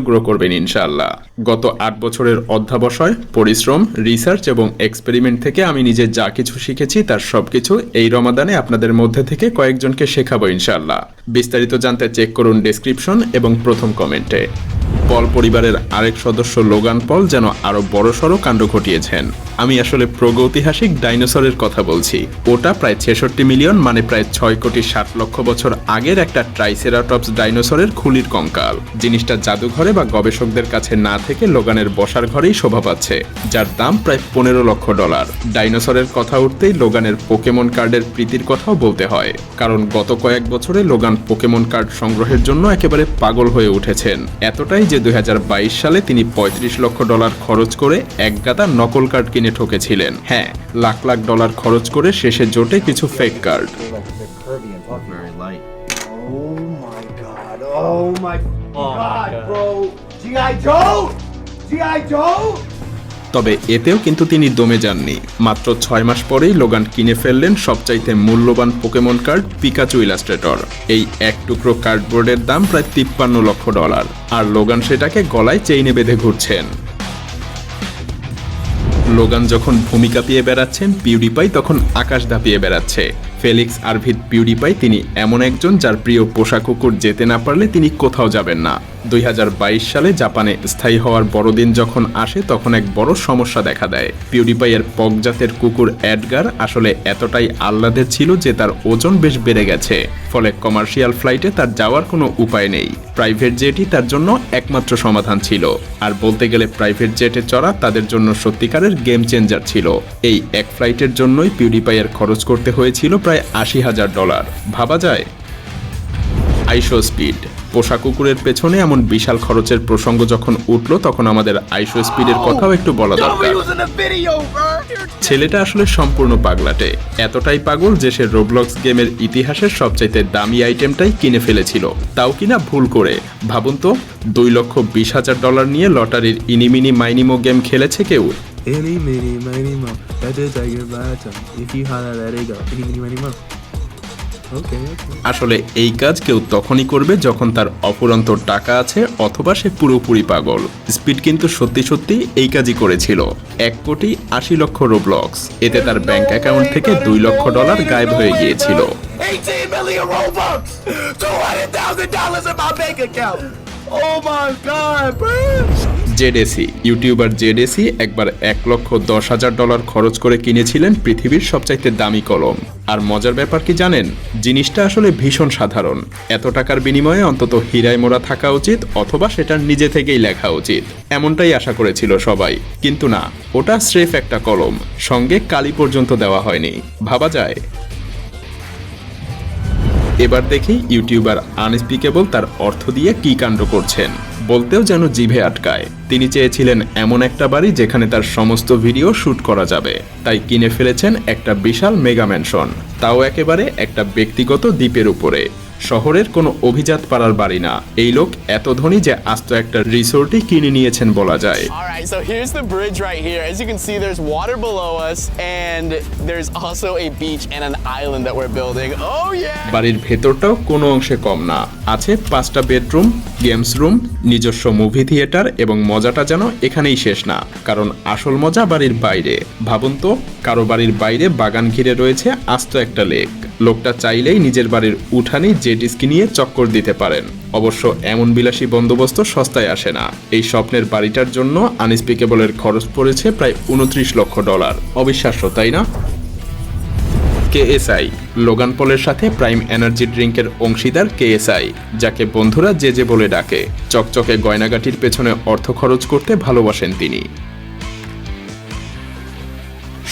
Grow করবেন ইনশাআল্লাহ। গত আট বছরের অধ্যাবসায়, পরিশ্রম রিসার্চ এবং এক্সপেরিমেন্ট থেকে আমি নিজে যা কিছু শিখেছি তার সবকিছু এই রমাদানে আপনাদের মধ্যে থেকে কয়েকজনকে শেখাবো ইনশাল্লাহ বিস্তারিত জানতে চেক করুন ডেসক্রিপশন এবং প্রথম কমেন্টে পল পরিবারের আরেক সদস্য লোগান পল যেন আরও বড়সড় কাণ্ড ঘটিয়েছেন। আমি আসলে প্রগৈতিহাসিক ডাইনোসরের কথা বলছি। ওটা প্রায় ছেষট্টি মিলিয়ন মানে প্রায় ছয় কোটি ষাট লক্ষ বছর আগের একটা ট্রাইসেরাটপস ডাইনোসরের খুলির কঙ্কাল। জিনিসটা জাদুঘরে বা গবেষকদের কাছে না থেকে লোগানের বসার ঘরেই শোভা পাচ্ছে, যার দাম প্রায় পনেরো লক্ষ ডলার। ডাইনোসরের কথা উঠতেই লোগানের পোকেমন কার্ডের প্রীতির কথাও বলতে হয়, কারণ গত কয়েক বছরে লোগান পোকেমন কার্ড সংগ্রহের জন্য একেবারে পাগল হয়ে উঠেছেন। এতটাই যে দুই হাজার বাইশ সালে তিনি পঁয়ত্রিশ লক্ষ ডলার খরচ করে এক গাদা নকল কার্ড কিনে ঠকেছিলেন হ্যাঁ লাখ লাখ ডলার খরচ করে শেষে জোটে কিছু fake card. Oh. Oh my god, bro. G.I. Joe? G.I. Joe? তবে এতেও কিন্তু তিনি দমে যাননি। মাত্র ছয় মাস পরেই লোগান কিনে ফেললেন সবচাইতে মূল্যবান পোকেমন কার্ড পিকাচু ইলাস্ট্রেটর এই এক টুকরো কার্ডবোর্ডের দাম প্রায় তিপ্পান্ন লক্ষ ডলার। আর লোগান সেটাকে গলায় চেইনে বেঁধে ঘুরছেন। লোগান যখন ভূমিকা পেয়ে বেড়াচ্ছেন পিউডিপাই তখন আকাশ দাপিয়ে বেড়াচ্ছে। ফেলিক্স আরভিদ পিউডিপাই তিনি এমন একজন যার প্রিয় পোষা কুকুর যেতে না পারলে তিনি কোথাও যাবেন না। দুই হাজার বাইশ সালে জাপানে স্থায়ী হওয়ার বড়দিন যখন আসে, তখন এক বড় সমস্যা দেখা দেয়। পিউডিপাইয়ের পকজাতের কুকুর অ্যাডগার আসলে এতটাই আহ্লাদের ছিল যে তার ওজন বেশ বেড়ে গেছে। ফলে কমার্শিয়াল ফ্লাইটে তার যাওয়ার কোনো উপায় নেই। প্রাইভেট জেটই তার জন্য একমাত্র সমাধান ছিল। আর বলতে গেলে প্রাইভেট জেটে চড়া তাদের জন্য সত্যিকারের গেম চেঞ্জার ছিল। এই এক ফ্লাইটের জন্যই পিউডিপাইয়ের খরচ করতে হয়েছিল প্রায় আশি হাজার ডলার। ভাবা যায়? IShowSpeed. পোষা কুকুরের পেছনে এমন বিশাল খরচের প্রসঙ্গ যখন উঠল তখন আমাদের আইশো স্পিডের কথাও একটু বলা দরকার. ছেলেটা আসলে সম্পূর্ণ পাগলাটে এতটাই পাগল যে সে রোবলক্স গেমের ইতিহাসের সবচাইতে দামি আইটেমটাই কিনে ফেলেছিল তাও কিনা ভুল করে ভাবুন তো দুই লক্ষ বিশ হাজার ডলার নিয়ে লটারির ইনিমিনি মাইনিমো গেম খেলেছে কেউ Any, mini, miny, mo. That did take your bad time. If you holler, let it go. Any, mini, miny, mo. আসলে এই কাজ কেউ তখনই করবে যখন তার অফুরন্ত টাকা আছে অথবা সে পুরোপুরি পাগল স্পিড কিন্তু সত্যি সত্যি এই কাজই করেছিল এক কোটি আশি লক্ষ রোবলক্স এতে তার ব্যাংক অ্যাকাউন্ট থেকে দুই লক্ষ ডলার গায়েব হয়ে গিয়েছিল 18 million Robux! $200,000 in my bank account! Oh my god, bro! জেডেসি। ইউটিউবার জেডেসি একবার এক লক্ষ দশ হাজার ডলার খরচ করে কিনেছিলেন পৃথিবীর সবচাইতে দামি কলম। আর মজার ব্যাপার কি জানেন? জিনিসটা আসলে ভীষণ সাধারণ। এত টাকার বিনিময়ে অন্তত হীরায় মোড়া থাকা উচিত অথবা সেটা নিজে থেকেই লেখা উচিত। এমনটাই আশা করেছিল সবাই। কিন্তু না, ওটা স্রেফ একটা কলম। সঙ্গে কালি পর্যন্ত দেওয়া হয়নি। ভাবা যায়? এবার দেখি ইউটিউবার আনস্পিকেবল তার অর্থ দিয়ে কি কাণ্ড করছেন। বলতেও যেন জিভে আটকায়। তিনি চেয়েছিলেন এমন একটা বাড়ি যেখানে তার সমস্ত ভিডিও শ্যুট করা যাবে। তাই কিনে ফেলেছেন একটা বিশাল মেগা ম্যানশন। তাও একেবারে একটা ব্যক্তিগত দ্বীপের উপরে। শহরের কোনো অভিজাত পাড়ার বাড়ি না এই লোক এত ধনী যে আস্ত একটা রিসোর্টই কিনে নিয়েছেন বলা যায় All right, so here's the bridge right here. As you can see, there's water below us, and there's also a beach and an island that we're building. Oh, yeah! বাড়ির ভেতরটাও কোনো অংশে কম না আছে পাঁচটা বেডরুম গেমস রুম নিজস্ব movie theatre এবং মজাটা যেন এখানেই শেষ না কারণ আসল মজা বাড়ির বাইরে ভাবুন তো কারও বাড়ির বাইরে বাগান ঘিরে রয়েছে আস্ত একটা লেক লোকটা চাইলেই নিজের বাড়ির উঠানে জেট স্কি নিয়ে চক্কর দিতে পারেন। অবশ্য এমন বিলাসী বন্দোবস্ত সস্তায় আসে না। এই স্বপ্নের বাড়িটার জন্য আনস্পিকেবলের খরচ পড়েছে প্রায় উনত্রিশ লক্ষ ডলার। অবিশ্বাস্য, তাই না? কেএসআই, লোগান পলের সাথে প্রাইম এনার্জি ড্রিঙ্কের অংশীদার কেএসআই, যাকে বন্ধুরা যে যে বলে ডাকে। চকচকে গয়নাগাটির পেছনে অর্থ খরচ করতে ভালোবাসেন তিনি।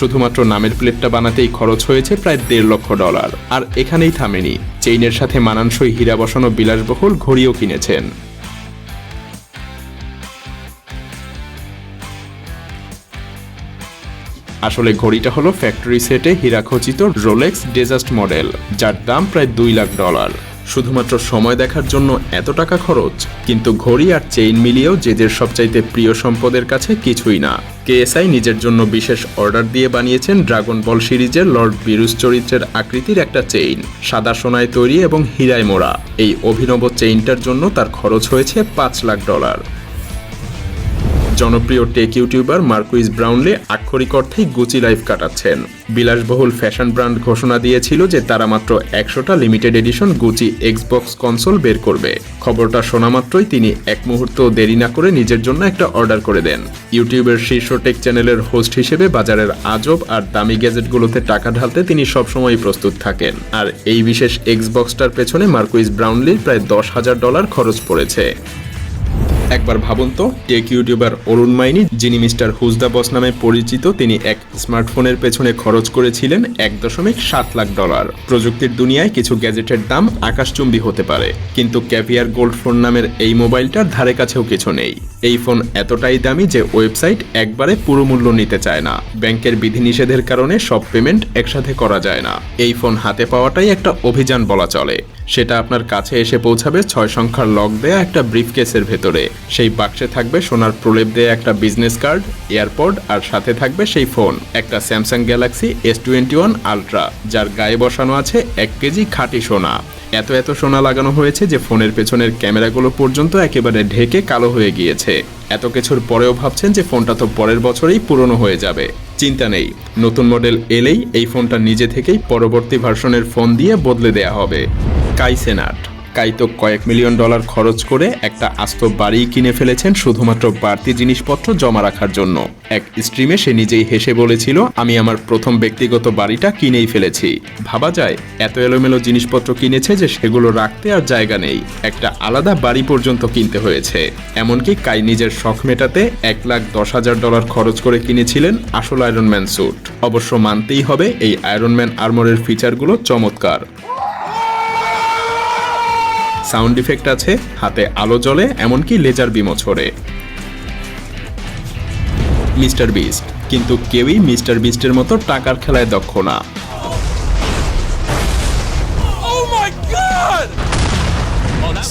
শুধুমাত্র নামের প্লেটটা বানাতেই খরচ হয়েছে প্রায় দেড় লক্ষ ডলার। আর এখানেই থামেনি। চেইনের সাথে মানানসই হীরা বসানো বিলাসবহুল ঘড়িও কিনেছেন। আসলে ঘড়িটা হলো ফ্যাক্টরি সেটে হীরাখচিত রোলেক্স ডেজাস্ট মডেল যার দাম প্রায় দুই লাখ ডলার। শুধুমাত্র সময় দেখার জন্য এত টাকা খরচ, কিন্তু ঘড়ি আর চেইন মিলিয়েও জেজের সবচাইতে প্রিয় সম্পদের কাছে কিছুই না। কেএসআই নিজের জন্য বিশেষ অর্ডার দিয়ে বানিয়েছেন ড্রাগন বল সিরিজের লর্ড বিরুস চরিত্রের আকৃতির একটা চেইন, সাদা সোনায় তৈরি এবং হীরায় মোড়া। এই অভিনব চেইনটার জন্য তার খরচ হয়েছে পাঁচ লাখ ডলার। জনপ্রিয় টেক ইউটিউবার মার্কুইস ব্রাউনলে আক্ষরিক অর্থেই গুচি লাইফ কাটাচ্ছেন। বিলাসবহুল ফ্যাশন ব্র্যান্ড ঘোষণা দিয়েছিল যে তারা মাত্র একশোটা limited edition Gucci Xbox console বের করবে। খবরটা শোনা মাত্রই তিনি এক মুহূর্ত দেরি না করে নিজের জন্য একটা অর্ডার করে দেন। ইউটিউবের শীর্ষ টেক চ্যানেলের হোস্ট হিসেবে বাজারের আজব আর দামি গ্যাজেটগুলোতে টাকা ঢালতে তিনি সবসময় প্রস্তুত থাকেন। আর এই বিশেষ এক্সবক্সটার পেছনে মার্কুইস ব্রাউনলির প্রায় দশ হাজার ডলার খরচ পড়েছে। একবার ভাবুন তো টেক ইউটিউবার অরুণ মাইনি, যিনি মিস্টার হুজদা বস নামে পরিচিত, তিনি এক স্মার্টফোনের পেছনে খরচ করেছিলেন এক দশমিক সাত লাখ ডলার। প্রযুক্তির দুনিয়ায় কিছু গ্যাজেটের দাম আকাশচুম্বী হতে পারে, কিন্তু ক্যাভিয়ার গোল্ড ফোন নামের এই মোবাইলটার ধারে কাছেও কিছু নেই। এই ফোন এতটাই দামি যে ওয়েবসাইট একবারে পুরো মূল্য নিতে চায় না। ব্যাংকের বিধিনিষেধের কারণে সব পেমেন্ট একসাথে করা যায় না। এই ফোন হাতে পাওয়াটাই একটা অভিযান বলা চলে। সেটা আপনার কাছে এসে পৌঁছাবে ছয় সংখ্যার লক দেয়া একটা ব্রিফকেসের ভেতরে। সেই বাক্সে থাকবে সোনার প্রলেপ দেয়া একটা বিজনেস কার্ড, এয়ারপড, আর সাথে থাকবে সেই ফোন। একটা Samsung Galaxy S twenty one ultra যার গায়ে বসানো আছে এক কেজি খাঁটি সোনা। এত এত সোনা লাগানো হয়েছে যে ফোনের পেছনের ক্যামেরাগুলো পর্যন্ত একেবারে ঢেকে কালো হয়ে গিয়েছে। এত কিছুর পরেও ভাবছেন যে ফোনটা তো পরের বছরেই পুরনো হয়ে যাবে। চিন্তা নেই, নতুন মডেল এলেই এই ফোনটা নিজে থেকেই পরবর্তী ভার্সনের ফোন দিয়ে বদলে দেয়া হবে। কাইসেনাট কাই তো কয়েক মিলিয়ন ডলার খরচ করে একটা আস্ত বাড়ি কিনে ফেলেছেন শুধুমাত্র বাড়তি জিনিসপত্র জমা রাখার জন্য। এক স্ট্রিমে সে নিজেই হেসে বলেছিল, আমি আমার প্রথম ব্যক্তিগত বাড়িটা কিনেই ফেলেছি। ভাবা যায়, এত এলোমেলো জিনিসপত্র কিনেছে যে সেগুলো রাখতে আর জায়গা নেই। একটা আলাদা বাড়ি পর্যন্ত কিনতে হয়েছে। এমনকি কাই নিজের শখ মেটাতে এক লাখ দশ হাজার ডলার খরচ করে কিনেছিলেন আসল আয়রনম্যান স্যুট অবশ্য মানতেই হবে, এই আয়রনম্যান আর্মরের ফিচারগুলো চমৎকার। সাউন্ড ইফেক্ট আছে, হাতে আলো জ্বলে, এমনকি লেজার বিমো ছড়ে। মিস্টার বিস্ট, কিন্তু কেউই মিস্টার বিস্টের মতো টাকার খেলায় দক্ষ না।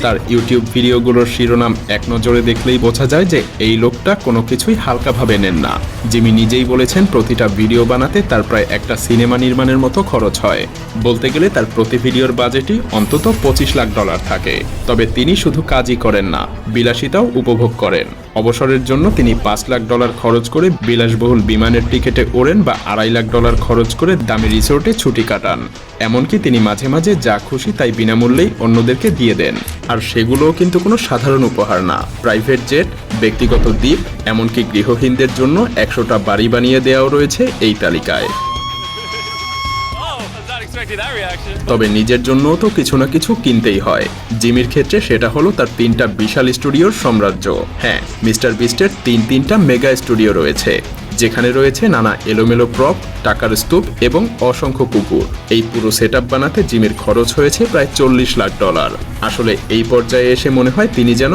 তার ইউটিউব ভিডিওগুলোর শিরোনাম এক নজরে দেখলেই বোঝা যায় যে এই লোকটা কোনো কিছুই হালকাভাবে নেন না। জিমি নিজেই বলেছেন, প্রতিটা ভিডিও বানাতে তার প্রায় একটা সিনেমা নির্মাণের মতো খরচ হয়। বলতে গেলে তার প্রতি ভিডিওর বাজেটই অন্তত পঁচিশ লাখ ডলার থাকে। তবে তিনি শুধু কাজই করেন না, বিলাসিতাও উপভোগ করেন। অবসরের জন্য তিনি পাঁচ লাখ ডলার খরচ করে বিলাসবহুল বিমানের টিকিটে ওড়েন বা আড়াই লাখ ডলার খরচ করে দামি রিসোর্টে ছুটি কাটান। এমনকি তিনি মাঝে মাঝে যা খুশি তাই বিনামূল্যেই অন্যদেরকে দিয়ে দেন। আর সেগুলোও কিন্তু কোনো সাধারণ উপহার না। প্রাইভেট জেট, ব্যক্তিগত দ্বীপ, এমনকি গৃহহীনদের জন্য একশোটা বাড়ি বানিয়ে দেওয়াও রয়েছে এই তালিকায়। তবে নিজের জন্যও তো কিছু না কিছু কিনতেই হয়। জিমির ক্ষেত্রে সেটা হলো তার তিনটা বিশাল স্টুডিওর সাম্রাজ্য। হ্যাঁ মিস্টার বিস্টের তিন তিনটা মেগা স্টুডিও রয়েছে, যেখানে রয়েছে নানা এলোমেলো প্রপ, টাকার স্তূপ এবং অসংখ্য কুকুর। এই পুরো সেট বানাতে জিমের খরচ হয়েছে প্রায় চল্লিশ লাখ ডলার। আসলে এই পর্যায়ে এসে মনে হয় তিনি যেন